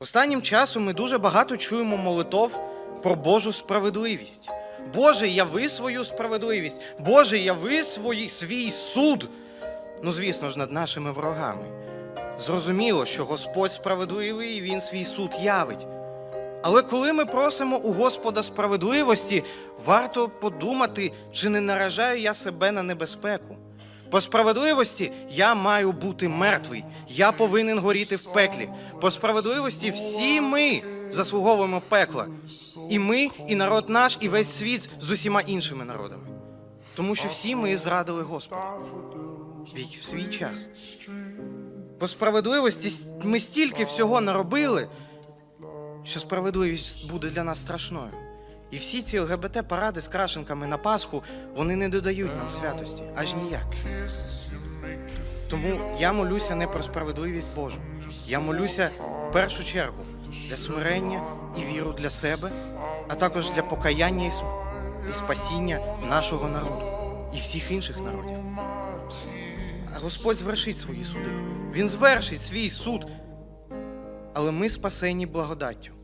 Останнім часом ми дуже багато чуємо молитов про Божу справедливість. Боже, яви свою справедливість. Боже, яви свої, свій суд. Ну, звісно ж, над нашими ворогами. Зрозуміло, що Господь справедливий і Він свій суд явить. Але коли ми просимо у Господа справедливості, варто подумати, чи не наражаю я себе на небезпеку. По справедливості я маю бути мертвий, я повинен горіти в пеклі. По справедливості всі ми заслуговуємо пекла. І ми, і народ наш, і весь світ з усіма іншими народами. Тому що всі ми зрадили Господа в свій час. По справедливості ми стільки всього наробили, що справедливість буде для нас страшною. І всі ці ЛГБТ-паради з крашенками на Пасху вони не додають нам святості, аж ніяк. Тому я молюся не про справедливість Божу. Я молюся в першу чергу для смирення і віру для себе, а також для покаяння і спасіння нашого народу і всіх інших народів. А Господь звершить свої суди. Він звершить свій суд. Але ми спасені благодаттю.